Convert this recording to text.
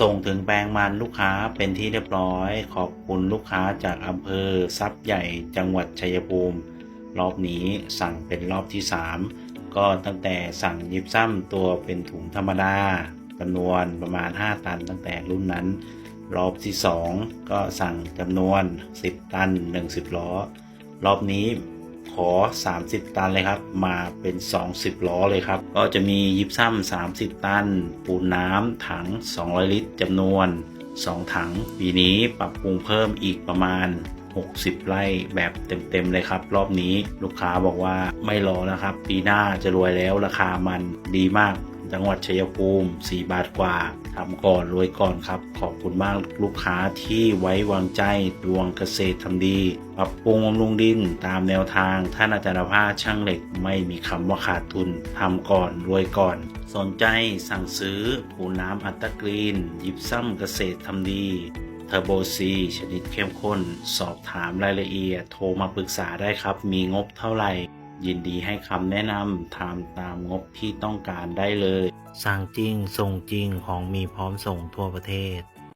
ส่งถึงแปลงมันลูกค้าเป็นที่เรียบร้อย ขอบคุณลูกค้าจากอำเภอทรัพย์ใหญ่จังหวัดชัยภูมิ รอบนี้สั่งเป็นรอบที่ 3 ก็ตั้งแต่สั่งยิบซ้ำตัวเป็นถุงธรรมดาจำนวนประมาณ 5 ตันตั้งแต่รุ่นนั้น รอบที่ 2 ก็สั่งจำนวน 10 ตัน1 0ล้อ รอบนี้ ขอ 30 ตันเลยครับ มาเป็น 20ล้อเลยครับ ก็จะมียิบซ้ำ30 ตัน ปูนน้ำถัง 200 ลิตรจำนวน 2 ถัง ปีนี้ปรับปรุงเพิ่มอีกประมาณ 60 ไร่แบบเต็มๆเลยครับ รอบนี้ลูกค้าบอกว่าไม่รอนะครับ ปีหน้าจะรวยแล้วราคามันดีมาก จังหวัดชัยภูมิ 4 บาทกว่าทำก่อนรวยก่อนครับ ขอบคุณมากลูกค้าที่ไว้วางใจดวงเกษตรทำดี ปรับปรุงบำรุงดินตามแนวทาง ท่านอาจารย์ภาช่างเหล็กไม่มีคำว่าขาดทุนทำก่อนรวยก่อน สนใจสั่งซื้อปูน้ำอัตตกรีน ยิบซ้ำเกษตรทำดีเทอร์โบซีชนิดเข้มข้น สอบถามรายละเอียด โทรมาปรึกษาได้ครับ มีงบเท่าไหร่ ยินดีให้คำแนะนำทำตามงบที่ต้องการได้เลย สั่งจริง ส่งจริงของมีพร้อมส่งทั่วประเทศ